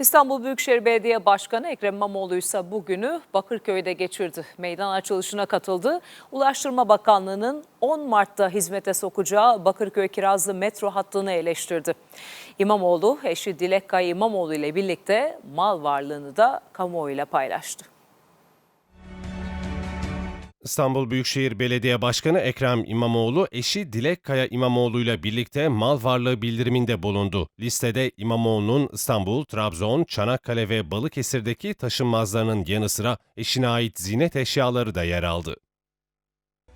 İstanbul Büyükşehir Belediye Başkanı Ekrem İmamoğlu ise bugünü Bakırköy'de geçirdi. Meydan açılışına katıldı. Ulaştırma Bakanlığı'nın 10 Mart'ta hizmete sokacağı Bakırköy Kirazlı metro hattını eleştirdi. İmamoğlu eşi Dilek Kaya İmamoğlu ile birlikte mal varlığını da kamuoyuyla paylaştı. İstanbul Büyükşehir Belediye Başkanı Ekrem İmamoğlu eşi Dilek Kaya İmamoğlu ile birlikte mal varlığı bildiriminde bulundu. Listede İmamoğlu'nun İstanbul, Trabzon, Çanakkale ve Balıkesir'deki taşınmazlarının yanı sıra eşine ait ziynet eşyaları da yer aldı.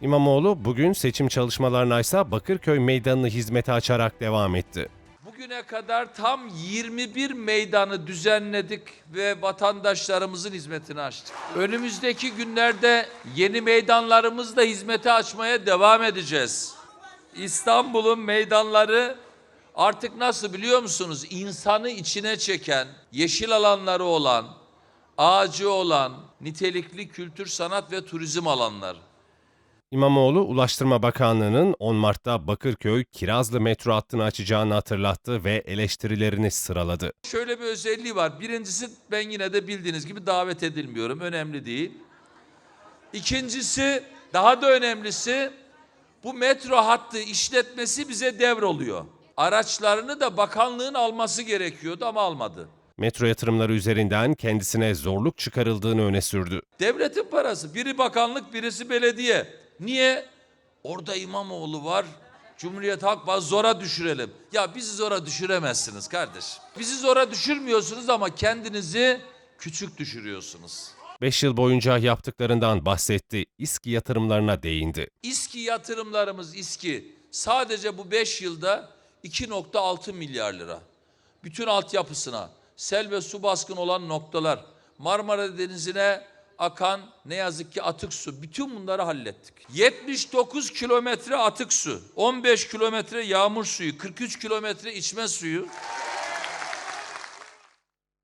İmamoğlu bugün seçim çalışmalarına ise Bakırköy Meydanı'nı hizmete açarak devam etti. Bugüne kadar tam 21 meydanı düzenledik ve vatandaşlarımızın hizmetine açtık. Önümüzdeki günlerde yeni meydanlarımızı da hizmete açmaya devam edeceğiz. İstanbul'un meydanları artık nasıl biliyor musunuz? İnsanı içine çeken, yeşil alanları olan, ağacı olan, nitelikli kültür, sanat ve turizm alanları. İmamoğlu, Ulaştırma Bakanlığı'nın 10 Mart'ta Bakırköy Kirazlı metro hattını açacağını hatırlattı ve eleştirilerini sıraladı. Şöyle bir özelliği var. Birincisi ben yine de bildiğiniz gibi davet edilmiyorum. Önemli değil. İkincisi daha da önemlisi bu metro hattı işletmesi bize devroluyor. Araçlarını da bakanlığın alması gerekiyordu ama almadı. Metro yatırımları üzerinden kendisine zorluk çıkarıldığını öne sürdü. Devletin parası. Biri bakanlık, birisi belediye. Niye? Orada İmamoğlu var. Cumhuriyet Halk Partisi zora düşürelim. Ya bizi zora düşüremezsiniz kardeş. Bizi zora düşürmüyorsunuz ama kendinizi küçük düşürüyorsunuz. 5 yıl boyunca yaptıklarından bahsetti, İSKİ yatırımlarına değindi. İSKİ yatırımlarımız İSKİ sadece bu 5 yılda 2.6 milyar lira. Bütün altyapısına, sel ve su baskın olan noktalar, Marmara Denizi'ne akan ne yazık ki atık su. Bütün bunları hallettik. 79 kilometre atık su, 15 kilometre yağmur suyu, 43 kilometre içme suyu.